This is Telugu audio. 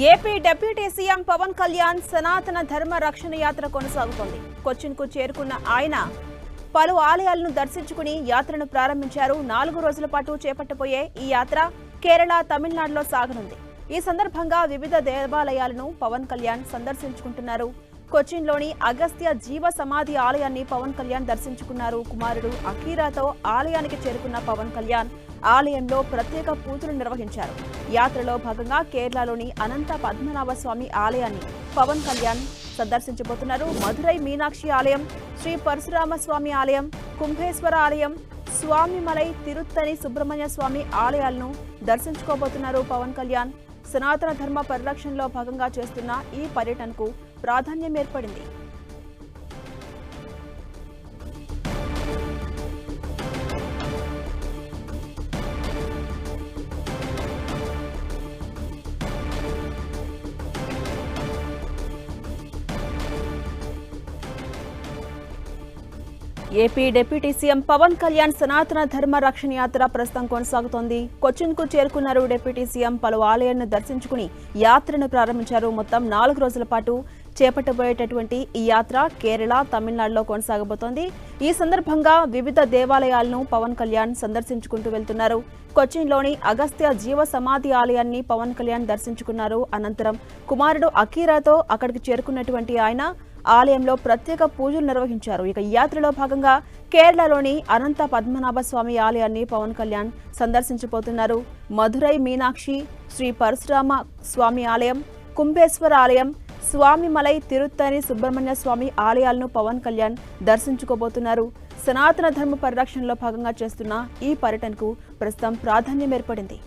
AP deputy CM Pawan Kalyan సనాతన ధర్మ రక్షణ యాత్ర కొనసాగుతోంది. కొచ్చిన్కు చేరుకున్న ఆయన పలు ఆలయాలను దర్శించుకుని యాత్రను ప్రారంభించారు. నాలుగు రోజుల పాటు చేపట్టబోయే ఈ యాత్ర కేరళ తమిళనాడులో సాగనుంది. ఈ సందర్భంగా వివిధ దేవాలయాలను పవన్ కళ్యాణ్ సందర్శించుకుంటున్నారు. కొచ్చిన్లోని అగస్త్య జీవ సమాధి ఆలయాన్ని పవన్ కళ్యాణ్ దర్శించుకున్నారు. కుమారుడు అకీరాతో ఆలయానికి చేరుకున్న పవన్ కళ్యాణ్ ఆలయంలో ప్రత్యేక పూజలు నిర్వహించారు. యాత్రలో భాగంగా కేరళలోని అనంత పద్మనాభ స్వామి ఆలయాన్ని పవన్ కళ్యాణ్ సందర్శించబోతున్నారు. మధురై మీనాక్షి ఆలయం శ్రీ పరశురామ స్వామి ఆలయం కుంభేశ్వర ఆలయం స్వామిమలై తిరుత్తని సుబ్రహ్మణ్య స్వామి ఆలయాలను దర్శించుకోబోతున్నారు పవన్ కళ్యాణ్. సనాతన ధర్మ పరిరక్షణలో భాగంగా చేస్తున్న ఈ పర్యటనకు ప్రాధాన్యం ఏర్పడింది. AP deputy CM Pawan Kalyan సనాతన ధర్మ రక్షణ యాత్ర ప్రస్తుతం కొనసాగుతోంది. కొచ్చిన్కు చేరుకున్నారు డిప్యూటీ సీఎం పలు ఆలయాలను దర్శించుకుని యాత్రను ప్రారంభించారు. మొత్తం నాలుగు రోజుల పాటు చేపట్టబోయేటటువంటి ఈ యాత్ర కేరళ తమిళనాడులో కొనసాగబోతోంది. ఈ సందర్భంగా వివిధ దేవాలయాలను పవన్ కళ్యాణ్ సందర్శించుకుంటూ వెళ్తున్నారు. కొచ్చిన్లోని అగస్త్య జీవ సమాధి ఆలయాన్ని పవన్ కళ్యాణ్ దర్శించుకున్నారు. అనంతరం కుమారుడు అకీరాతో అక్కడికి చేరుకున్నటువంటి ఆయన ఆలయంలో ప్రత్యేక పూజలు నిర్వహించారు. ఇక యాత్రలో భాగంగా కేరళలోని అనంత పద్మనాభ స్వామి ఆలయాన్ని పవన్ కళ్యాణ్ సందర్శించబోతున్నారు. మధురై మీనాక్షి శ్రీ పరశురామ స్వామి ఆలయం కుంభేశ్వర ఆలయం స్వామిమలై తిరుత్తని సుబ్రహ్మణ్య స్వామి ఆలయాలను పవన్ కళ్యాణ్ దర్శించుకోబోతున్నారు. సనాతన ధర్మ పరిరక్షణలో భాగంగా చేస్తున్న ఈ పర్యటనకు ప్రస్తుతం ప్రాధాన్యం ఏర్పడింది.